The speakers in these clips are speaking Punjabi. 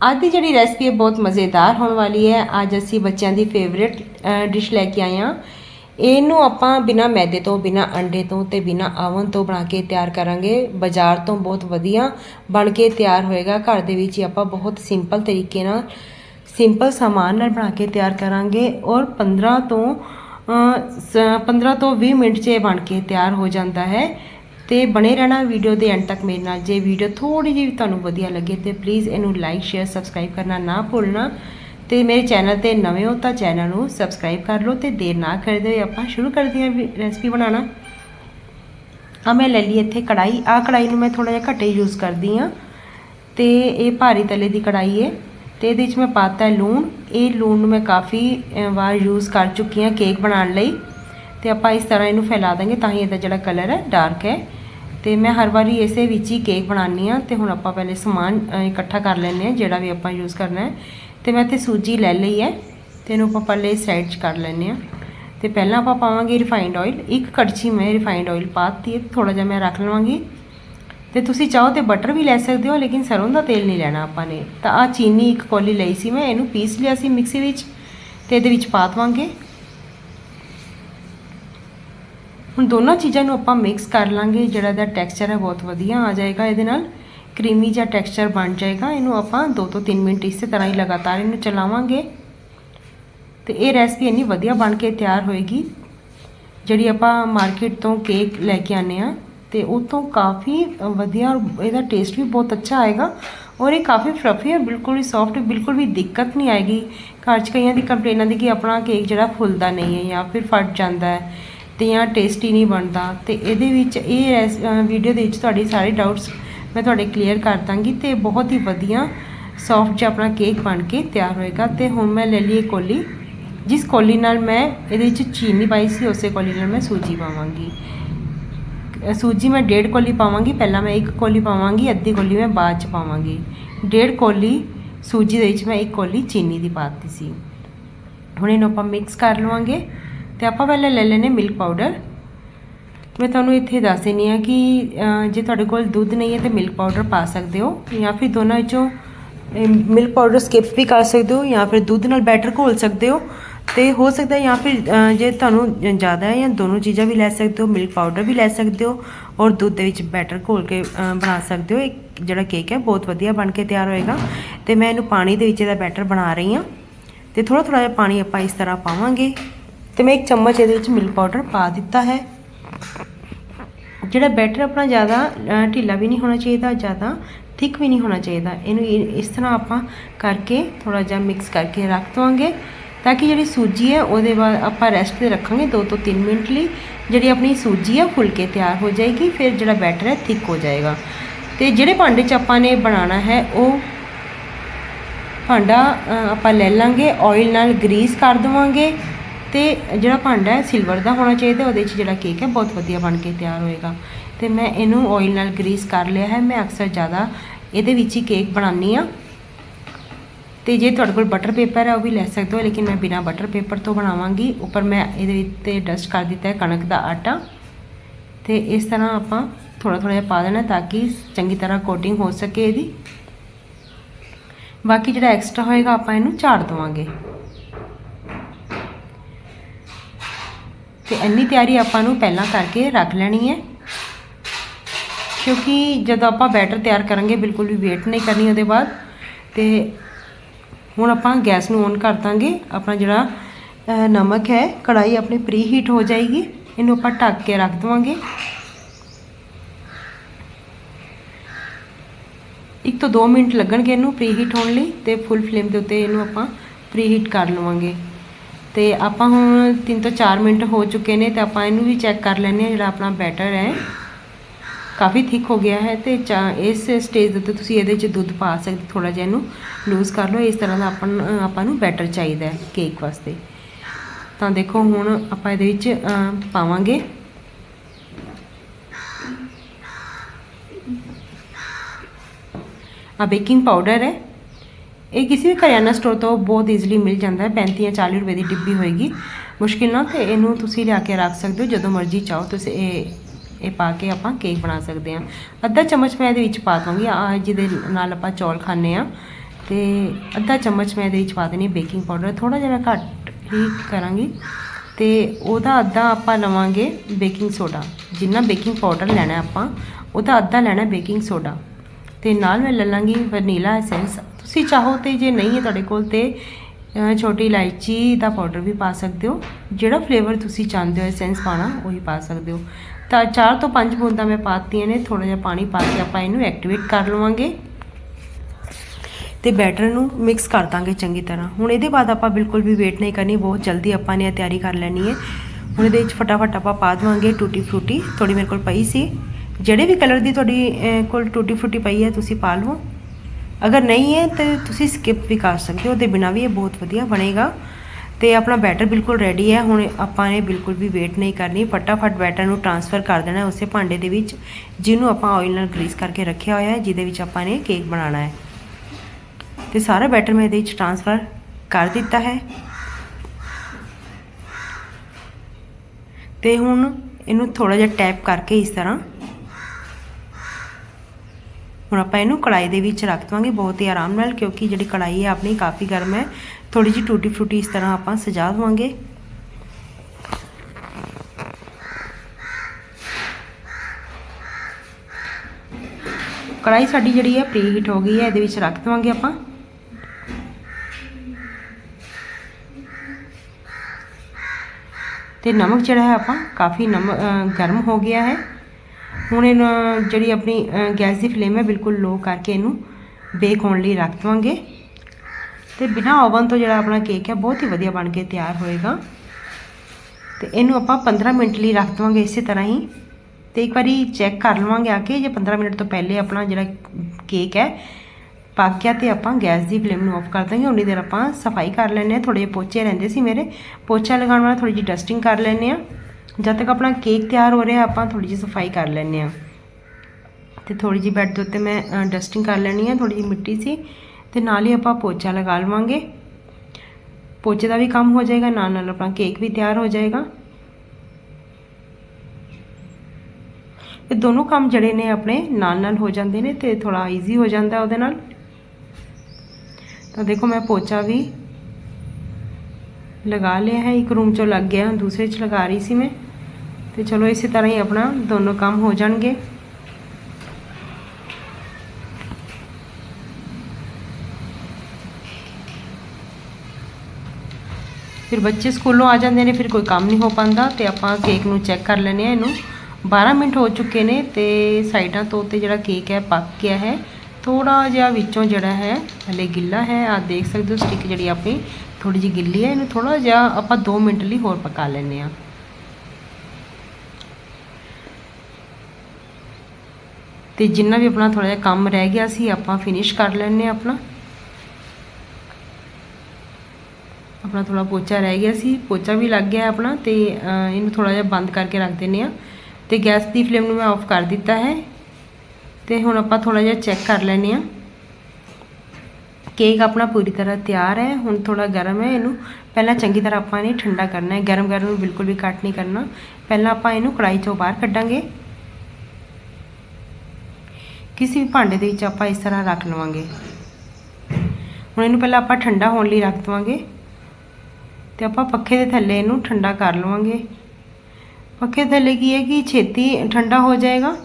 ਅੱਜ ਦੀ ਜਿਹੜੀ ਰੈਸਪੀ ਹੈ ਬਹੁਤ ਮਜ਼ੇਦਾਰ ਹੋਣ ਵਾਲੀ ਹੈ। ਅੱਜ ਅਸੀਂ ਬੱਚਿਆਂ ਦੀ ਫੇਵਰੇਟ ਡਿਸ਼ ਲੈ ਕੇ ਆਏ ਹਾਂ। ਇਹਨੂੰ ਆਪਾਂ ਬਿਨਾ ਮੈਦੇ ਤੋਂ ਬਿਨਾ ਅੰਡੇ ਤੋਂ ਤੇ ਬਿਨਾ ਆਵਨ ਤੋਂ ਬਣਾ ਕੇ ਤਿਆਰ ਕਰਾਂਗੇ। ਬਾਜ਼ਾਰ ਤੋਂ ਬਹੁਤ ਵਧੀਆ ਬਣ ਕੇ ਤਿਆਰ ਹੋਏਗਾ। ਘਰ ਦੇ ਵਿੱਚ ਹੀ ਆਪਾਂ ਬਹੁਤ ਸਿੰਪਲ ਤਰੀਕੇ ਨਾਲ ਸਿੰਪਲ ਸਾਮਾਨ ਨਾਲ ਬਣਾ ਕੇ ਤਿਆਰ ਕਰਾਂਗੇ ਔਰ 15 ਤੋਂ ਅ, 15 ਤੋਂ 20 ਮਿੰਟ 'ਚ ਇਹ ਬਣ ਕੇ ਤਿਆਰ ਹੋ ਜਾਂਦਾ ਹੈ। ਤੇ ਬਣੇ ਰਹਿਣਾ ਵੀਡੀਓ ਦੇ ਐਂਡ ਤੱਕ ਮੇਰੇ ਨਾਲ। ਜੇ ਵੀਡੀਓ ਥੋੜੀ ਜਿਹੀ ਤੁਹਾਨੂੰ ਵਧੀਆ ਲੱਗੇ ਤੇ ਪਲੀਜ਼ ਇਹਨੂੰ ਲਾਈਕ ਸ਼ੇਅਰ ਸਬਸਕ੍ਰਾਈਬ ਕਰਨਾ ਨਾ ਭੁੱਲਣਾ। ਤੇ ਮੇਰੇ ਚੈਨਲ ਤੇ ਨਵੇਂ ਹੋ ਤਾਂ ਚੈਨਲ ਨੂੰ ਸਬਸਕ੍ਰਾਈਬ ਕਰ ਲਓ ਤੇ ਦੇਰ ਨਾ ਕਰਦੇ ਹੋਏ ਆਪਾਂ ਸ਼ੁਰੂ ਕਰਦੇ ਹਾਂ ਰੈਸਪੀ ਬਣਾਉਣਾ। ਆ ਮੈਂ ਲੈ ਲਈ ਇੱਥੇ ਕੜਾਈ ਆ ਕੜਾਈ ਨੂੰ ਮੈਂ ਥੋੜਾ ਜਿਹਾ ਘੱਟੇ ਯੂਜ਼ ਕਰਦੀ ਆ ਤੇ ਇਹ ਭਾਰੀ ਤਲੇ ਦੀ ਕੜਾਈ ਹੈ। ਤੇ ਇਹਦੇ ਵਿੱਚ ਮੈਂ ਪਾਤਾ ਲੂਣ। ਇਹ ਲੂਣ ਨੂੰ ਮੈਂ ਕਾਫੀ ਵਾਰ ਯੂਜ਼ ਕਰ ਚੁੱਕੀ ਹਾਂ ਕੇਕ ਬਣਾਉਣ ਲਈ। ਤੇ ਆਪਾਂ ਇਸ ਤਰ੍ਹਾਂ ਇਹਨੂੰ ਫੈਲਾ ਦਾਂਗੇ ਤਾਂ ਹੀ ਇਹਦਾ ਜਿਹੜਾ ਕਲਰ ਹੈ ਡਾਰਕ ਹੈ। ਤੇ ਮੈਂ ਹਰ ਵਾਰੀ ਇਸੇ ਵਿੱਚ ਹੀ ਕੇਕ ਬਣਾਉਣੀ ਆ ਤੇ ਹੁਣ ਆਪਾਂ ਪਹਿਲੇ ਸਮਾਨ ਇਕੱਠਾ ਕਰ ਲੈਂਦੇ ਆ ਜਿਹੜਾ ਵੀ ਆਪਾਂ ਯੂਜ਼ ਕਰਨਾ ਹੈ। ਤੇ ਮੈਂ ਇੱਥੇ ਸੂਜੀ ਲੈ ਲਈ ਹੈ ਤੇ ਇਹਨੂੰ ਆਪਾਂ ਪਹਿਲੇ ਸਾਈਡ 'ਚ ਕਰ ਲੈਂਦੇ ਆ ਤੇ ਪਹਿਲਾਂ ਆਪਾਂ ਪਾਵਾਂਗੇ ਰਿਫਾਈਨਡ ਆਇਲ ਇੱਕ ਕੜਛੀ ਮੈਂ ਰਿਫਾਈਨਡ ਆਇਲ ਪਾਤੀ ਹੈ ਥੋੜਾ ਜਿਹਾ ਮੈਂ ਰੱਖ ਲਵਾਂਗੀ। ਤੇ ਤੁਸੀਂ ਚਾਹੋ ਤੇ ਬਟਰ ਵੀ ਲੈ ਸਕਦੇ ਹੋ, ਲੇਕਿਨ ਸਰੋਂ ਦਾ ਤੇਲ ਨਹੀਂ ਲੈਣਾ ਆਪਾਂ ਨੇ। ਤਾਂ ਆ ਚੀਨੀ ਇੱਕ ਕੋਲੀ ਲਈ ਸੀ ਮੈਂ, ਇਹਨੂੰ ਪੀਸ ਲਿਆ ਸੀ ਮਿਕਸੀ ਵਿੱਚ ਤੇ ਇਹਦੇ ਵਿੱਚ ਪਾ ਦਵਾਂਗੇ। ਹੁਣ ਦੋਨਾਂ ਚੀਜ਼ਾਂ ਨੂੰ ਆਪਾਂ ਮਿਕਸ ਕਰ ਲਾਂਗੇ, ਜਿਹੜਾ ਇਹਦਾ ਟੈਕਸਚਰ ਹੈ ਬਹੁਤ ਵਧੀਆ ਆ ਜਾਏਗਾ ਇਹਦੇ ਨਾਲ। ਕਰੀਮੀ ਜਿਹਾ ਟੈਕਸਚਰ ਬਣ ਜਾਏਗਾ। ਇਹਨੂੰ ਆਪਾਂ 2 ਤੋਂ 3 ਮਿੰਟ ਇਸੇ ਤਰ੍ਹਾਂ ਹੀ ਲਗਾਤਾਰ ਇਹਨੂੰ ਚਲਾਵਾਂਗੇ। ਤੇ ਇਹ ਰੈਸਪੀ ਇੰਨੀ ਵਧੀਆ ਬਣ ਕੇ ਤਿਆਰ ਹੋਏਗੀ, ਜਿਹੜੀ ਆਪਾਂ ਮਾਰਕੀਟ ਤੋਂ ਕੇਕ ਲੈ ਕੇ ਆਨੇ ਆ ਤੇ ਉਹ ਤੋਂ ਕਾਫੀ ਵਧੀਆ ਔਰ ਇਹਦਾ ਟੇਸਟ ਵੀ ਬਹੁਤ ਅੱਛਾ ਆਏਗਾ। ਔਰ ਇਹ ਕਾਫੀ ਫਲਫੀ ਹੈ, ਬਿਲਕੁਲ ਹੀ ਸੌਫਟ ਬਿਲਕੁਲ ਵੀ ਦਿੱਕਤ ਨਹੀਂ ਆਏਗੀ। ਘਰ 'ਚ ਕਈਆਂ ਦੀ ਕੰਪਲੇਨਾਂ ਦੀ ਕਿ ਆਪਣਾ ਕੇਕ ਜਿਹੜਾ ਫੁੱਲਦਾ ਨਹੀਂ ਹੈ ਜਾਂ ਫਿਰ ਫਟ ਜਾਂਦਾ ਹੈ। ਤੇ ਜਾਂ ਟੇਸਟੀ ਨਹੀਂ ਬਣਦਾ। ਤੇ ਇਹਦੇ ਵਿੱਚ ਇਹ ਵੀਡੀਓ ਦੇ ਵਿੱਚ ਤੁਹਾਡੀ ਸਾਰੇ ਡਾਊਟਸ ਮੈਂ ਤੁਹਾਡੇ ਕਲੀਅਰ ਕਰ ਦਾਂਗੀ ਤੇ ਬਹੁਤ ਹੀ ਵਧੀਆ ਸੌਫਟ ਜਿਹਾ ਆਪਣਾ ਕੇਕ ਬਣ ਕੇ ਤਿਆਰ ਹੋਏਗਾ। ਤੇ ਹੁਣ ਮੈਂ ਲੈ ਲਈ ਇਹ ਕੋਲੀ। ਜਿਸ ਕੋਲੀ ਨਾਲ ਮੈਂ ਇਹਦੇ ਵਿੱਚ ਚੀਨੀ ਪਾਈ ਸੀ, ਉਸੇ ਕੋਲੀ ਨਾਲ ਮੈਂ ਸੂਜੀ ਪਾਵਾਂਗੀ। ਸੂਜੀ ਮੈਂ ਡੇਢ ਕੋਲੀ ਪਾਵਾਂਗੀ, ਪਹਿਲਾਂ ਮੈਂ ਇੱਕ ਕੋਲੀ ਪਾਵਾਂਗੀ, ਅੱਧੀ ਕੋਲੀ ਮੈਂ ਬਾਅਦ ਚ ਪਾਵਾਂਗੀ। ਡੇਢ ਕੋਲੀ ਸੂਜੀ ਦੇ ਵਿੱਚ ਮੈਂ ਇੱਕ ਕੋਲੀ ਚੀਨੀ ਦੀ ਪਾਤੀ ਸੀ। ਹੁਣ ਇਹਨੂੰ ਆਪਾਂ ਮਿਕਸ ਕਰ ਲਵਾਂਗੇ। ਤੇ ਆਪਾਂ ਪਹਿਲਾਂ ਲੈ ਲੈਨੇ ਮਿਲਕ ਪਾਊਡਰ ਮੈਂ ਤੁਹਾਨੂੰ ਇੱਥੇ ਦੱਸ ਦਿੰਦੀ ਆ ਕਿ ਜੇ ਤੁਹਾਡੇ ਕੋਲ ਦੁੱਧ ਨਹੀਂ ਹੈ ਤੇ ਮਿਲਕ ਪਾਊਡਰ ਪਾ ਸਕਦੇ ਹੋ, ਜਾਂ ਫਿਰ ਦੋਨਾਂ ਵਿੱਚੋਂ ਮਿਲਕ ਪਾਊਡਰ ਸਕਿਪ ਵੀ ਕਰ ਸਕਦੇ ਹੋ, ਜਾਂ ਫਿਰ ਦੁੱਧ ਨਾਲ ਬੈਟਰ ਘੋਲ ਸਕਦੇ ਹੋ। ਤੇ ਹੋ ਸਕਦਾ ਜਾਂ ਫਿਰ ਜੇ ਤੁਹਾਨੂੰ ਜ਼ਿਆਦਾ ਹੈ ਜਾਂ ਦੋਨੋਂ ਚੀਜ਼ਾਂ ਵੀ ਲੈ ਸਕਦੇ ਹੋ ਮਿਲਕ ਪਾਊਡਰ ਵੀ ਲੈ ਸਕਦੇ ਹੋ, ਔਰ ਦੁੱਧ ਦੇ ਵਿੱਚ ਬੈਟਰ ਘੋਲ ਕੇ ਬਣਾ ਸਕਦੇ ਹੋ। ਇੱਕ ਜਿਹੜਾ ਕੇਕ ਹੈ, ਬਹੁਤ ਵਧੀਆ ਬਣ ਕੇ ਤਿਆਰ ਹੋਏਗਾ। ਤੇ ਮੈਂ ਇਹਨੂੰ ਪਾਣੀ ਦੇ ਵਿੱਚ ਇਹਦਾ ਬੈਟਰ ਬਣਾ ਰਹੀ ਹਾਂ। ਤੇ ਥੋੜਾ ਥੋੜਾ ਜਿਹਾ ਪਾਣੀ ਆਪਾਂ ਇਸ ਤਰ੍ਹਾਂ ਪਾਵਾਂਗੇ। ਤੇ ਮੈਂ ਇੱਕ ਚਮਚ ਇਹਦੇ ਵਿੱਚ ਮਿਲਕ ਪਾਊਡਰ ਪਾ ਦਿੱਤਾ ਹੈ। ਜਿਹੜਾ ਬੈਟਰ ਆਪਣਾ ਜ਼ਿਆਦਾ ਢਿੱਲਾ ਵੀ ਨਹੀਂ ਹੋਣਾ ਚਾਹੀਦਾ, ਜ਼ਿਆਦਾ ਥਿਕ ਵੀ ਨਹੀਂ ਹੋਣਾ ਚਾਹੀਦਾ। ਇਹਨੂੰ ਇਸ ਤਰ੍ਹਾਂ ਆਪਾਂ ਕਰਕੇ ਥੋੜਾ ਜਿਹਾ ਮਿਕਸ ਕਰਕੇ ਰੱਖ ਦਵਾਂਗੇ ਤਾਂ ਕਿ ਜਿਹੜੀ ਸੂਜੀ ਹੈ, ਉਹਦੇ ਬਾਅਦ ਆਪਾਂ ਰੈਸਟ ਤੇ ਰੱਖਾਂਗੇ 2 ਤੋਂ 3 ਮਿੰਟ ਲਈ। ਜਿਹੜੀ ਆਪਣੀ ਸੂਜੀ ਹੈ ਫੁੱਲ ਕੇ ਤਿਆਰ ਹੋ ਜਾਏਗੀ, ਫਿਰ ਜਿਹੜਾ ਬੈਟਰ ਹੈ, ਥਿਕ ਹੋ ਜਾਏਗਾ। ਤੇ ਜਿਹੜੇ ਭਾਂਡੇ 'ਚ ਆਪਾਂ ਨੇ ਬਣਾਉਣਾ ਹੈ, ਉਹ ਭਾਂਡਾ ਆਪਾਂ ਲੈ ਲਾਂਗੇ ਆਇਲ ਨਾਲ ਗਰੀਸ ਕਰ ਦੇਵਾਂਗੇ। ਤੇ ਜਿਹੜਾ ਭਾਂਡਾ ਹੈ ਸਿਲਵਰ ਦਾ ਹੋਣਾ ਚਾਹੀਦਾ, ਉਹਦੇ 'ਚ ਜਿਹੜਾ ਕੇਕ ਹੈ, ਬਹੁਤ ਵਧੀਆ ਬਣ ਕੇ ਤਿਆਰ ਹੋਏਗਾ। ਤੇ ਮੈਂ ਇਹਨੂੰ ਆਇਲ ਨਾਲ ਗਰੀਸ ਕਰ ਲਿਆ ਹੈ। ਮੈਂ ਅਕਸਰ ਜ਼ਿਆਦਾ ਇਹਦੇ ਵਿੱਚ ਹੀ ਕੇਕ ਬਣਾਉਂਦੀ ਆ ਤੇ ਜੇ ਤੁਹਾਡੇ ਕੋਲ ਬਟਰ ਪੇਪਰ ਹੈ, ਉਹ ਵੀ ਲੈ ਸਕਦੇ ਹੋ, ਲੇਕਿਨ ਮੈਂ ਬਿਨਾ ਬਟਰ ਪੇਪਰ ਤੋਂ ਬਣਾਵਾਂਗੀ। ਉੱਪਰ ਮੈਂ ਇਹਦੇ ਉੱਤੇ ਡਸਟ ਕਰ ਦਿੱਤਾ ਹੈ, ਕਣਕ ਦਾ ਆਟਾ। ਤੇ ਇਸ ਤਰ੍ਹਾਂ ਆਪਾਂ ਥੋੜਾ ਥੋੜਾ ਜਿਹਾ ਪਾ ਦੇਣਾ ਤਾਂ ਕਿ ਚੰਗੀ ਤਰ੍ਹਾਂ ਕੋਟਿੰਗ ਹੋ ਸਕੇ ਇਹਦੀ। ਬਾਕੀ ਜਿਹੜਾ ਐਕਸਟਰਾ ਹੋਏਗਾ, ਆਪਾਂ ਇਹਨੂੰ ਝਾੜ ਦਵਾਂਗੇ। ਤੇ ਇੰਨੀ ਤਿਆਰੀ ਆਪਾਂ ਨੂੰ ਪਹਿਲਾਂ ਕਰਕੇ ਰੱਖ ਲੈਣੀ ਹੈ। ਕਿਉਂਕਿ ਜਦੋਂ ਆਪਾਂ ਬੈਟਰ ਤਿਆਰ ਕਰਾਂਗੇ, ਬਿਲਕੁਲ ਵੀ ਵੇਟ ਨਹੀਂ ਕਰਨੀ ਉਹਦੇ ਬਾਅਦ, ਤੇ ਹੁਣ ਆਪਾਂ ਗੈਸ ਨੂੰ ਔਨ ਕਰ ਦਾਂਗੇ। ਆਪਣਾ ਜਿਹੜਾ ਨਮਕ ਹੈ ਕੜਾਈ ਆਪਣੀ ਪ੍ਰੀ ਹੀਟ ਹੋ ਜਾਏਗੀ। ਇਹਨੂੰ ਆਪਾਂ ਢੱਕ ਕੇ ਰੱਖ ਦਵਾਂਗੇ। ਇੱਕ ਤੋਂ 2 ਮਿੰਟ ਲੱਗਣਗੇ ਇਹਨੂੰ ਪ੍ਰੀ ਹੀਟ ਹੋਣ ਲਈ ਤੇ ਫੁੱਲ ਫਲੇਮ ਦੇ ਉੱਤੇ ਇਹਨੂੰ ਆਪਾਂ ਪ੍ਰੀ ਹੀਟ ਕਰ ਲਵਾਂਗੇ। ਤੇ ਆਪਾਂ ਹੁਣ 3 ਤੋਂ 4 ਮਿੰਟ ਹੋ ਚੁੱਕੇ ਨੇ ਤੇ ਆਪਾਂ ਇਹਨੂੰ ਵੀ ਚੈੱਕ ਕਰ ਲੈਂਦੇ ਹਾਂ ਜਿਹੜਾ ਆਪਣਾ ਬੈਟਰ ਹੈ। ਕਾਫੀ ਥਿਕ ਹੋ ਗਿਆ ਹੈ ਤੇ ਚਾ- ਇਸ ਸਟੇਜ ਦੇ ਉੱਤੇ ਤੁਸੀਂ ਇਹਦੇ 'ਚ ਦੁੱਧ ਪਾ ਸਕਦੇ ਥੋੜਾ ਜਿਹਾ ਇਹਨੂੰ ਲੂਜ਼ ਕਰ ਲਓ। ਇਸ ਤਰ੍ਹਾਂ ਦਾ ਆਪਾਂ ਆਪਾਂ ਨੂੰ ਬੈਟਰ ਚਾਹੀਦਾ ਹੈ ਕੇਕ ਵਾਸਤੇ। ਤਾਂ ਦੇਖੋ ਹੁਣ ਆਪਾਂ ਇਹਦੇ ਵਿੱਚ ਪਾਵਾਂਗੇ। ਆ ਬੇਕਿੰਗ ਪਾਊਡਰ ਹੈ। ਇਹ ਕਿਸੇ ਵੀ ਕਰਿਆਨਾ ਸਟੋਰ ਤੋਂ ਬਹੁਤ ਈਜ਼ੀਲੀ ਮਿਲ ਜਾਂਦਾ ਹੈ। 35 ਜਾਂ 40 ਰੁਪਏ ਦੀ ਡਿੱਬੀ ਹੋਏਗੀ। ਮੁਸ਼ਕਿਲ ਨਾਲ ਤੇ ਇਹਨੂੰ ਤੁਸੀਂ ਲਿਆ ਕੇ ਰੱਖ ਸਕਦੇ ਹੋ, ਜਦੋਂ ਮਰਜ਼ੀ ਚਾਹੋ। ਤੁਸੀਂ ਇਹ ਇਹ ਪਾ ਕੇ ਆਪਾਂ ਕੇਕ ਬਣਾ ਸਕਦੇ ਹਾਂ। ਅੱਧਾ ਚਮਚ ਮੈਂ ਇਹਦੇ ਵਿੱਚ ਪਾ ਦਵਾਂਗੀ। ਆ ਜਿਹਦੇ ਨਾਲ ਆਪਾਂ ਚੌਲ ਖਾਂਦੇ ਆ ਤੇ ਅੱਧਾ ਚਮਚ ਮੈਂ ਇਹਦੇ ਵਿੱਚ ਪਾ ਦੇਣੀ ਬੇਕਿੰਗ ਪਾਊਡਰ ਥੋੜਾ ਜਿਹਾ ਮੈਂ ਘੱਟ ਹੀ ਕਰਾਂਗੀ। ਤੇ ਉਹਦਾ ਅੱਧਾ ਆਪਾਂ ਲਵਾਂਗੇ ਬੇਕਿੰਗ ਸੋਡਾ ਜਿੰਨਾ ਬੇਕਿੰਗ ਪਾਊਡਰ ਲੈਣਾ ਆਪਾਂ, ਉਹਦਾ ਅੱਧਾ ਲੈਣਾ ਬੇਕਿੰਗ ਸੋਡਾ ਤੇ ਨਾਲ ਮੈਂ ਲੈ ਲਾਂਗੀ ਵਨੀਲਾ ਐਸੈਂਸ ਤੁਸੀਂ ਚਾਹੋ ਤੇ ਜੇ ਨਹੀਂ ਹੈ ਤੁਹਾਡੇ ਕੋਲ ਤੇ ਛੋਟੀ ਇਲਾਇਚੀ ਦਾ ਪਾਊਡਰ ਵੀ ਪਾ ਸਕਦੇ ਹੋ। ਜਿਹੜਾ ਫਲੇਵਰ ਤੁਸੀਂ ਚਾਹੁੰਦੇ ਹੋ ਐਸੈਂਸ ਪਾਣਾ ਉਹੀ ਪਾ ਸਕਦੇ ਹੋ। ਤਾਂ 4 ਤੋਂ 5 ਬੂੰਦਾਂ ਮੈਂ ਪਾਤੀਆਂ ਨੇ ਥੋੜਾ ਜਿਹਾ ਪਾਣੀ ਪਾ ਕੇ ਆਪਾਂ ਇਹਨੂੰ ਐਕਟੀਵੇਟ ਕਰ ਲਵਾਂਗੇ। ਤੇ ਬੈਟਰ ਨੂੰ ਮਿਕਸ ਕਰ ਦਾਂਗੇ ਚੰਗੀ ਤਰ੍ਹਾਂ। ਹੁਣ ਇਹਦੇ ਬਾਅਦ ਆਪਾਂ ਬਿਲਕੁਲ ਵੀ ਵੇਟ ਨਹੀਂ ਕਰਨੀ, ਬਹੁਤ ਜਲਦੀ ਆਪਾਂ ਨੇ ਇਹ ਤਿਆਰੀ ਕਰ ਲੈਣੀ ਹੈ। ਹੁਣ ਇਹਦੇ ਵਿੱਚ ਫਟਾਫਟ ਆਪਾਂ ਪਾ ਦਵਾਂਗੇ ਟੂਟੀ ਫਰੂਟੀ। ਥੋੜੀ ਮੇਰੇ ਕੋਲ ਪਈ ਸੀ। ਜਿਹੜੇ ਵੀ ਕਲਰ ਦੀ ਤੁਹਾਡੀ ਕੋਲ ਟੂਟੀ ਫਰੂਟੀ ਪਈ ਹੈ, ਤੁਸੀਂ ਪਾ ਲਓ ਅਗਰ ਨਹੀਂ ਹੈ ਤੇ ਤੁਸੀਂ ਸਕਿਪ ਵੀ ਕਰ ਸਕਦੇ ਹੋ, ਉਹਦੇ ਬਿਨਾ ਵੀ ਇਹ ਬਹੁਤ ਵਧੀਆ ਬਣੇਗਾ। ਤੇ ਆਪਣਾ ਬੈਟਰ ਬਿਲਕੁਲ ਰੈਡੀ ਹੈ, ਹੁਣ ਆਪਾਂ ਨੇ ਬਿਲਕੁਲ ਵੀ ਵੇਟ ਨਹੀਂ ਕਰਨੀ। ਫਟਾਫਟ ਬੈਟਰ ਨੂੰ ਟਰਾਂਸਫਰ ਕਰ ਦੇਣਾ ਉਸੇ ਭਾਂਡੇ ਦੇ ਵਿੱਚ, ਜਿਹਨੂੰ ਆਪਾਂ ਆਇਲ ਨਾਲ ਗਰੀਸ ਕਰਕੇ ਰੱਖਿਆ ਹੋਇਆ ਹੈ, ਜਿਹਦੇ ਵਿੱਚ ਆਪਾਂ ਨੇ ਕੇਕ ਬਣਾਉਣਾ ਹੈ। ਤੇ ਸਾਰਾ ਬੈਟਰ ਮੈਂ ਇਹਦੇ ਵਿੱਚ ਟਰਾਂਸਫਰ ਕਰ ਦਿੱਤਾ ਹੈ। ਤੇ ਹੁਣ ਇਹਨੂੰ ਥੋੜਾ ਜਿਹਾ ਟੈਪ ਕਰਕੇ ਇਸ ਤਰ੍ਹਾਂ ਹੁਣ ਆਪਾਂ ਇਹਨੂੰ ਕੜਾਈ ਦੇ ਵਿੱਚ ਰੱਖ ਦਵਾਂਗੇ ਬਹੁਤ ਹੀ ਆਰਾਮ ਨਾਲ ਕਿਉਂਕਿ ਜਿਹੜੀ ਕੜਾਈ ਹੈ ਆਪਣੀ ਕਾਫੀ ਗਰਮ ਹੈ। ਥੋੜੀ ਜਿਹੀ ਟੂਟੀ ਫਰੂਟੀ ਇਸ ਤਰ੍ਹਾਂ ਆਪਾਂ ਸਜਾ ਦਵਾਂਗੇ। ਕੜਾਈ ਸਾਡੀ ਜਿਹੜੀ ਹੈ ਪ੍ਰੀ ਹੀਟ ਹੋ ਗਈ ਹੈ ਇਹਦੇ ਵਿੱਚ ਰੱਖ ਦਵਾਂਗੇ ਆਪਾਂ। ਤੇ ਨਮਕ ਜਿਹੜਾ ਹੈ ਆਪਾਂ ਕਾਫੀ ਨਮ ਅ, ਗਰਮ ਹੋ ਗਿਆ ਹੈ। ਹੁਣ ਇਹ ਜਿਹੜੀ ਆਪਣੀ ਗੈਸ ਦੀ ਫਲੇਮ ਹੈ, ਬਿਲਕੁਲ ਲੋ ਕਰਕੇ ਇਹਨੂੰ ਬੇਕ ਹੋਣ ਲਈ ਰੱਖ ਦਵਾਂਗੇ। ਤੇ ਬਿਨਾ ਓਵਨ ਤੋਂ ਜਿਹੜਾ ਆਪਣਾ ਕੇਕ ਹੈ, ਬਹੁਤ ਹੀ ਵਧੀਆ ਬਣ ਕੇ ਤਿਆਰ ਹੋਏਗਾ। ਤੇ ਇਹਨੂੰ ਆਪਾਂ 15 ਮਿੰਟ ਲਈ ਰੱਖ ਦਵਾਂਗੇ ਇਸੇ ਤਰ੍ਹਾਂ ਹੀ। ਤੇ ਇੱਕ ਵਾਰੀ ਚੈੱਕ ਕਰ ਲਵਾਂਗੇ ਆ ਕੇ, ਜੇ 15 ਮਿੰਟ ਤੋਂ ਪਹਿਲੇ ਆਪਣਾ ਜਿਹੜਾ ਕੇਕ ਹੈ, ਪੱਕ ਗਿਆ ਤੇ ਆਪਾਂ ਗੈਸ ਦੀ ਫਲੇਮ ਨੂੰ ਆਫ ਕਰ ਦਾਂਗੇ। ਉਨੀ ਦੇਰ ਆਪਾਂ ਸਫ਼ਾਈ ਕਰ ਲੈਂਦੇ ਹਾਂ। ਥੋੜੇ ਜਿਹੇ ਪੋਚੇ ਰਹਿੰਦੇ ਸੀ ਮੇਰੇ। ਪੋਚਾ ਲਗਾਉਣ ਵਾਲਾ ਥੋੜੀ ਜਿਹੀ ਡਸਟਿੰਗ ਕਰ ਲੈਂਦੇ ਹਾਂ। ਜਦ ਤੱਕ ਆਪਣਾ ਕੇਕ ਤਿਆਰ ਹੋ ਰਿਹਾ, ਆਪਾਂ ਥੋੜੀ ਜਿਹੀ ਸਫ਼ਾਈ ਕਰ ਲੈਂਦੇ ਹਾਂ। ਤੇ ਥੋੜੀ ਜਿਹੀ ਬੈੱਡ ਦੇ ਉੱਤੇ ਮੈਂ ਡਸਟਿੰਗ ਕਰ ਲੈਣੀ ਹੈ ਥੋੜੀ ਜਿਹੀ ਮਿੱਟੀ ਸੀ। ਤੇ ਨਾਲ ਹੀ ਆਪਾਂ ਪੋਚਾ ਲਗਾ ਲਵਾਂਗੇ। ਪੋਚੇ ਦਾ ਵੀ ਕੰਮ ਹੋ ਜਾਏਗਾ, ਨਾਲ ਨਾਲ ਆਪਣਾ ਕੇਕ ਵੀ ਤਿਆਰ ਹੋ ਜਾਏਗਾ। ਇਹ ਦੋਨੋਂ ਕੰਮ ਜਿਹੜੇ ਨੇ ਆਪਣੇ ਨਾਲ ਨਾਲ ਹੋ ਜਾਂਦੇ ਨੇ ਤੇ ਥੋੜਾ ਈਜ਼ੀ ਹੋ ਜਾਂਦਾ ਉਹਦੇ ਨਾਲ। ਤਾਂ ਦੇਖੋ, ਮੈਂ ਪੋਚਾ ਵੀ ਲਗਾ ਲਿਆ ਹੈ। ਇੱਕ ਰੂਮ ਚੋਂ ਲੱਗ ਗਿਆ, ਦੂਸਰੇ 'ਚ ਲਗਾ ਰਹੀ ਸੀ ਮੈਂ। ਤੇ ਚਲੋ ਇਸੇ ਤਰ੍ਹਾਂ ਹੀ ਆਪਣਾ ਦੋਨੋਂ ਕੰਮ ਹੋ ਜਾਣਗੇ। ਫਿਰ ਬੱਚੇ ਸਕੂਲੋਂ ਆ ਜਾਂਦੇ ਨੇ, ਫਿਰ ਕੋਈ ਕੰਮ ਨਹੀਂ ਹੋ ਪਾਂਦਾ ਤੇ ਆਪਾਂ ਕੇਕ ਨੂੰ ਚੈੱਕ ਕਰ ਲੈਨੇ ਆ ਇਹਨੂੰ। 12 ਮਿੰਟ ਹੋ ਚੁੱਕੇ ਨੇ ਤੇ ਸਾਈਡਾਂ ਤੋਂ ਤੇ ਜਿਹੜਾ ਕੇਕ ਹੈ, ਪੱਕ ਗਿਆ ਹੈ। ਥੋੜਾ ਜਿਹਾ ਵਿੱਚੋਂ ਜਿਹੜਾ ਹੈ, ਹਲੇ ਗਿੱਲਾ ਹੈ। ਆ ਦੇਖ ਸਕਦੇ ਹੋ ਸਟਿਕ ਜਿਹੜੀ ਆਪਣੀ ਥੋੜੀ ਜਿਹੀ ਗਿੱਲੀ ਹੈ ਇਹਨੂੰ ਥੋੜਾ ਜਿਹਾ ਆਪਾਂ 2 ਮਿੰਟ ਲਈ ਹੋਰ ਪਕਾ ਲੈਨੇ ਆ ਤੇ ਜਿੰਨਾ ਵੀ ਆਪਣਾ ਥੋੜਾ ਜਿਹਾ ਕੰਮ ਰਹਿ ਗਿਆ ਸੀ, ਆਪਾਂ ਫਿਨਿਸ਼ ਕਰ ਲੈਨੇ ਆ ਆਪਣਾ। ਆਪਣਾ ਥੋੜਾ ਪੋਚਾ ਰਹਿ ਗਿਆ ਸੀ, ਪੋਚਾ ਵੀ ਲੱਗ ਗਿਆ ਆਪਣਾ ਤੇ ਇਹਨੂੰ ਥੋੜਾ ਜਿਹਾ ਬੰਦ ਕਰਕੇ ਰੱਖ ਦਿੰਨੇ ਆ ਤੇ ਗੈਸ ਦੀ ਫਲੇਮ ਨੂੰ ਮੈਂ ਆਫ ਕਰ ਦਿੱਤਾ ਹੈ। ਤੇ ਹੁਣ ਆਪਾਂ ਥੋੜਾ ਜਿਹਾ ਚੈੱਕ ਕਰ ਲੈਨੇ ਆ ਕੇਕ ਆਪਣਾ ਪੂਰੀ ਤਰ੍ਹਾਂ ਤਿਆਰ ਹੈ, ਹੁਣ ਥੋੜਾ ਗਰਮ ਹੈ ਇਹਨੂੰ। ਪਹਿਲਾਂ ਚੰਗੀ ਤਰ੍ਹਾਂ ਆਪਾਂ ਨੇ ਠੰਡਾ ਕਰਨਾ ਹੈ। ਗਰਮ ਗਰਮ ਨੂੰ ਬਿਲਕੁਲ ਵੀ ਕੱਟ ਨਹੀਂ ਕਰਨਾ। ਪਹਿਲਾਂ ਆਪਾਂ ਇਹਨੂੰ ਕੜਾਈ ਚੋਂ ਬਾਹਰ ਕੱਢਾਂਗੇ। ਕਿਸੇ ਵੀ ਭਾਂਡੇ ਦੇ ਵਿੱਚ ਆਪਾਂ ਇਸ ਤਰ੍ਹਾਂ ਰੱਖ ਲਵਾਂਗੇ। ਹੁਣ ਇਹਨੂੰ ਪਹਿਲਾਂ ਆਪਾਂ ਠੰਡਾ ਹੋਣ ਲਈ ਰੱਖ ਦਵਾਂਗੇ। ਤੇ ਆਪਾਂ ਪੱਖੇ ਦੇ ਥੱਲੇ ਇਹਨੂੰ ਠੰਡਾ ਕਰ ਲਵਾਂਗੇ। ਪੱਖੇ ਥੱਲੇ ਕੀ ਹੈ ਕਿ ਛੇਤੀ ਠੰਡਾ ਹੋ ਜਾਏਗਾ।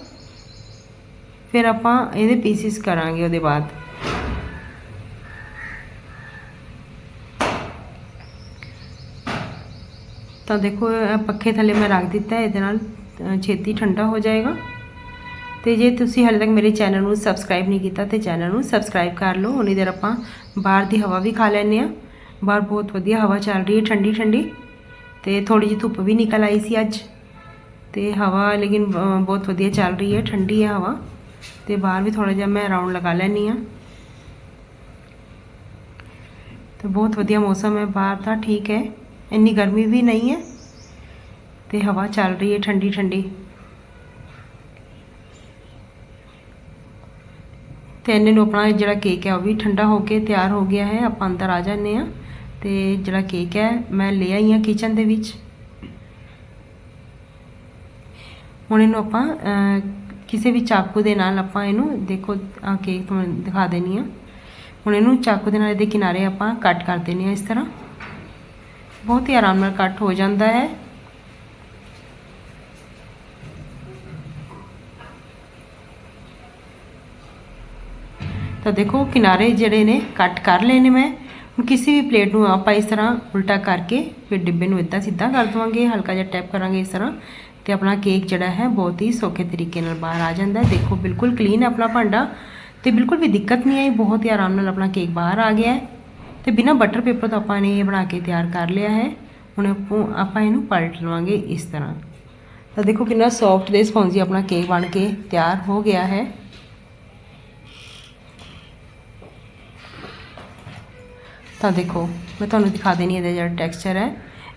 ਫਿਰ ਆਪਾਂ ਇਹਦੇ ਪੀਸਿਸ ਕਰਾਂਗੇ ਉਹਦੇ ਬਾਅਦ। ਤਾਂ ਦੇਖੋ ਪੱਖੇ ਥੱਲੇ ਮੈਂ ਰੱਖ ਦਿੱਤਾ, ਇਹਦੇ ਨਾਲ ਛੇਤੀ ਠੰਡਾ ਹੋ ਜਾਏਗਾ। ਤੇ ਜੇ ਤੁਸੀਂ ਹਾਲੇ ਤੱਕ ਮੇਰੇ ਚੈਨਲ ਨੂੰ ਸਬਸਕ੍ਰਾਈਬ ਨਹੀਂ ਕੀਤਾ, ਤੇ ਚੈਨਲ ਨੂੰ ਸਬਸਕ੍ਰਾਈਬ ਕਰ ਲਓ। ਉਨੀ ਦੇਰ ਆਪਾਂ ਬਾਹਰ ਦੀ ਹਵਾ ਵੀ ਖਾ ਲੈਂਦੇ ਆ ਬਾਹਰ ਬਹੁਤ ਵਧੀਆ ਹਵਾ ਚੱਲ ਰਹੀ ਹੈ, ਠੰਡੀ ਠੰਡੀ। ਤੇ ਥੋੜੀ ਜਿਹੀ ਧੁੱਪ ਵੀ ਨਿਕਲ ਆਈ ਸੀ ਅੱਜ। ਤੇ ਹਵਾ ਲੇਕਿਨ ਬਹੁਤ ਵਧੀਆ ਚੱਲ ਰਹੀ ਹੈ, ਠੰਡੀ ਹੈ ਹਵਾ। ਤੇ ਬਾਹਰ ਵੀ ਥੋੜਾ ਜਿਹਾ ਮੈਂ ਰਾਉਂਡ ਲਗਾ ਲੈਣੀ ਆ ਤੇ ਬਹੁਤ ਵਧੀਆ ਮੌਸਮ ਹੈ, ਬਾਹਰ ਦਾ ਠੀਕ ਹੈ। ਇੰਨੀ ਗਰਮੀ ਵੀ ਨਹੀਂ ਹੈ ਤੇ ਹਵਾ ਚੱਲ ਰਹੀ ਹੈ ਠੰਡੀ ਠੰਡੀ। ਤੇ ਇਹਨੇ ਨੂੰ ਆਪਣਾ ਜਿਹੜਾ ਕੇਕ ਹੈ ਉਹ ਵੀ ਠੰਡਾ ਹੋ ਕੇ ਤਿਆਰ ਹੋ ਗਿਆ ਹੈ। ਆਪਾਂ ਅੰਦਰ ਆ ਜਾਂਦੇ ਆ ਤੇ ਜਿਹੜਾ ਕੇਕ ਹੈ ਮੈਂ ਲੈ ਆਈ ਹਾਂ ਕਿਚਨ ਦੇ ਵਿੱਚ। ਹੁਣ ਇਹਨੂੰ ਆਪਾਂ ਕਿਸੇ ਵੀ ਚਾਕੂ ਦੇ ਨਾਲ ਆਪਾਂ ਇਹਨੂੰ ਦੇਖੋ ਆ ਕੇਕ ਤੁਹਾਨੂੰ ਦਿਖਾ ਦੇਣੀ ਆ ਹੁਣ ਇਹਨੂੰ ਚਾਕੂ ਦੇ ਨਾਲ ਇਹਦੇ ਕਿਨਾਰੇ ਆਪਾਂ ਕੱਟ ਕਰ ਦਿੰਦੇ ਹਾਂ ਇਸ ਤਰ੍ਹਾਂ। ਬਹੁਤ ਹੀ ਆਰਾਮ ਨਾਲ ਕੱਟ ਹੋ ਜਾਂਦਾ ਹੈ ਤਾਂ ਦੇਖੋ ਕਿਨਾਰੇ ਜਿਹੜੇ ਨੇ ਕੱਟ ਕਰ ਲਏ ਨੇ ਮੈਂ ਹੁਣ ਕਿਸੇ ਵੀ ਪਲੇਟ ਨੂੰ ਆਪਾਂ ਇਸ ਤਰ੍ਹਾਂ ਉਲਟਾ ਕਰਕੇ ਫਿਰ ਡਿੱਬੇ ਨੂੰ ਇਦਾਂ ਸਿੱਧਾ ਕਰ ਦਵਾਂਗੇ ਹਲਕਾ ਜਿਹਾ ਟੈਪ ਕਰਾਂਗੇ ਇਸ ਤਰ੍ਹਾਂ ਤੇ ਆਪਣਾ ਕੇਕ ਜਿਹੜਾ ਹੈ ਬਹੁਤ ਹੀ ਸੌਖੇ ਤਰੀਕੇ ਨਾਲ ਬਾਹਰ ਆ ਜਾਂਦਾ ਹੈ ਦੇਖੋ ਬਿਲਕੁਲ ਕਲੀਨ ਹੈ ਆਪਣਾ ਭਾਂਡਾ ਤੇ ਬਿਲਕੁਲ ਵੀ ਦਿੱਕਤ ਨਹੀਂ ਆਈ ਬਹੁਤ ਹੀ ਆਰਾਮ ਨਾਲ ਆਪਣਾ ਕੇਕ ਬਾਹਰ ਆ ਗਿਆ ਹੈ ਤੇ ਬਿਨਾ ਬਟਰ ਪੇਪਰ ਤੋਂ ਆਪਾਂ ਨੇ ਇਹ ਬਣਾ ਕੇ ਤਿਆਰ ਕਰ ਲਿਆ ਹੈ। ਹੁਣ ਆਪਾਂ ਇਹਨੂੰ ਪਲਟ ਲਵਾਂਗੇ ਇਸ ਤਰ੍ਹਾਂ। ਤਾਂ ਦੇਖੋ ਕਿੰਨਾ ਸੌਫਟ ਤੇ ਸਪੌਂਜੀ ਆਪਣਾ ਕੇਕ ਬਣ ਕੇ ਤਿਆਰ ਹੋ ਗਿਆ ਹੈ। ਤਾਂ ਦੇਖੋ, ਮੈਂ ਤੁਹਾਨੂੰ ਦਿਖਾ ਦੇਣੀ ਇਹਦਾ ਜਿਹੜਾ ਟੈਕਸਚਰ ਹੈ।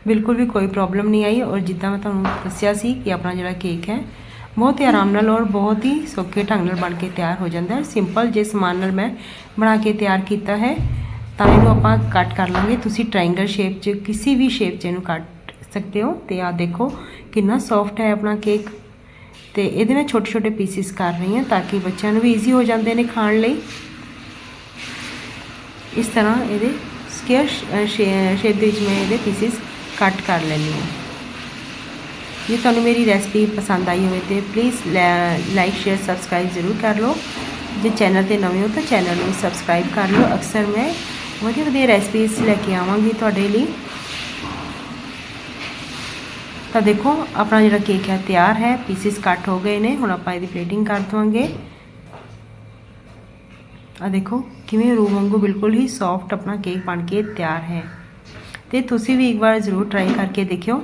ਬਿਲਕੁਲ ਵੀ ਕੋਈ ਪ੍ਰੋਬਲਮ ਨਹੀਂ ਆਈ ਔਰ ਜਿੱਦਾਂ ਮੈਂ ਤੁਹਾਨੂੰ ਦੱਸਿਆ ਸੀ ਕਿ ਆਪਣਾ ਜਿਹੜਾ ਕੇਕ ਹੈ, ਬਹੁਤ ਹੀ ਆਰਾਮ ਨਾਲ ਔਰ ਬਹੁਤ ਹੀ ਸੌਖੇ ਢੰਗ ਨਾਲ ਬਣ ਕੇ ਤਿਆਰ ਹੋ ਜਾਂਦਾ ਹੈ। ਸਿੰਪਲ ਜੇ ਸਮਾਨ ਨਾਲ ਮੈਂ ਬਣਾ ਕੇ ਤਿਆਰ ਕੀਤਾ ਹੈ। ਤਾਂ ਇਹਨੂੰ ਆਪਾਂ ਕੱਟ ਕਰ ਲਾਂਗੇ। ਤੁਸੀਂ ਟ੍ਰਾਇੰਗਲ ਸ਼ੇਪ 'ਚ ਕਿਸੇ ਵੀ ਸ਼ੇਪ 'ਚ ਇਹਨੂੰ ਕੱਟ ਸਕਦੇ ਹੋ। ਤੇ ਆ ਦੇਖੋ ਕਿੰਨਾ ਸੌਫਟ ਹੈ ਆਪਣਾ ਕੇਕ ਤੇ ਇਹਦੇ ਮੈਂ ਛੋਟੇ ਛੋਟੇ ਪੀਸਿਸ ਕਰ ਰਹੀ ਹਾਂ ਤਾਂ ਕਿ ਬੱਚਿਆਂ ਨੂੰ ਵੀ ਈਜ਼ੀ ਹੋ ਜਾਂਦੇ ਨੇ ਖਾਣ ਲਈ। ਇਸ ਤਰ੍ਹਾਂ ਇਹਦੇ ਸਕੁਅਰ ਸ਼ੇਪ ਦੇ ਵਿੱਚ ਮੈਂ ਇਹਦੇ ਪੀਸਿਸ ਕੱਟ ਕਰ ਲੈਂਦੀ ਹਾਂ। ਜੇ ਤੁਹਾਨੂੰ ਮੇਰੀ ਰੈਸਪੀ ਪਸੰਦ ਆਈ ਹੋਵੇ ਤੇ ਪਲੀਜ਼ ਲਾਈਕ ਸ਼ੇਅਰ ਸਬਸਕ੍ਰਾਈਬ ਜ਼ਰੂਰ ਕਰ ਲਓ। ਜੇ ਚੈਨਲ ਤੇ ਨਵੇਂ ਹੋ ਤਾਂ ਚੈਨਲ ਨੂੰ ਸਬਸਕ੍ਰਾਈਬ ਕਰ ਲਓ। ਅਕਸਰ ਮੈਂ ਵਧੀਆ ਵਧੀਆ ਰੈਸਪੀਜ਼ ਲੈ ਕੇ ਆਵਾਂਗੀ ਤੁਹਾਡੇ ਲਈ। ਤਾਂ ਦੇਖੋ, ਆਪਣਾ ਜਿਹੜਾ ਕੇਕ ਹੈ ਤਿਆਰ ਹੈ ਪੀਸਿਸ ਕੱਟ ਹੋ ਗਏ ਨੇ, ਹੁਣ ਆਪਾਂ ਇਹਦੀ ਪਲੇਟਿੰਗ ਕਰ ਦਵਾਂਗੇ। ਆ ਦੇਖੋ, ਕਿਵੇਂ ਰੂਹ ਵਾਂਗੂ ਬਿਲਕੁਲ ਹੀ ਸੌਫਟ ਆਪਣਾ ਕੇਕ ਬਣ ਕੇ ਤਿਆਰ ਹੈ। ਤੇ ਤੁਸੀਂ ਵੀ ਇੱਕ ਵਾਰ ਜ਼ਰੂਰ ਟਰਾਈ ਕਰਕੇ ਦੇਖਿਓ।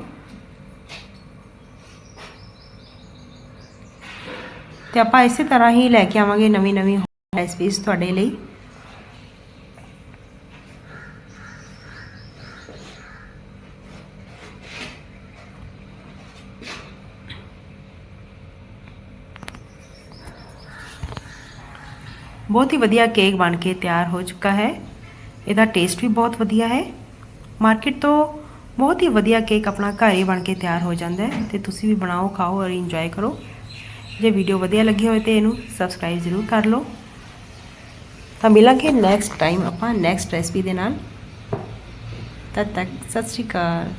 ਤੇ ਆਪਾਂ ਇਸੇ ਤਰ੍ਹਾਂ ਹੀ ਲੈ ਕੇ ਆਵਾਂਗੇ ਨਵੀਂ ਨਵੀਂ ਰੈਸਪੀਜ਼ ਤੁਹਾਡੇ ਲਈ। ਬਹੁਤ ਹੀ ਵਧੀਆ ਕੇਕ ਬਣ ਕੇ ਤਿਆਰ ਹੋ ਚੁੱਕਾ ਹੈ। ਇਹਦਾ ਟੇਸਟ ਵੀ ਬਹੁਤ ਵਧੀਆ ਹੈ। ਮਾਰਕੀਟ ਤੋਂ ਬਹੁਤ ਹੀ ਵਧੀਆ ਕੇਕ ਆਪਣਾ ਘਰ ਹੀ ਬਣ ਕੇ ਤਿਆਰ ਹੋ ਜਾਂਦਾ ਹੈ ਤੇ ਤੁਸੀਂ ਵੀ ਬਣਾਓ, ਖਾਓ ਔਰ ਇੰਜੋਏ ਕਰੋ। ਜੇ ਵੀਡੀਓ ਵਧੀਆ ਲੱਗੀ ਹੋਵੇ ਤੇ ਇਹਨੂੰ ਸਬਸਕ੍ਰਾਈਬ ਜ਼ਰੂਰ ਕਰ ਲਓ। ਤਾਂ ਮਿਲਾਂਗੇ ਨੈਕਸਟ ਟਾਈਮ ਆਪਾਂ ਨੈਕਸਟ ਰੈਸਪੀ ਦੇ ਨਾਲ। ਤਦ ਤੱਕ ਸਤਿ ਸ਼੍ਰੀ ਅਕਾਲ।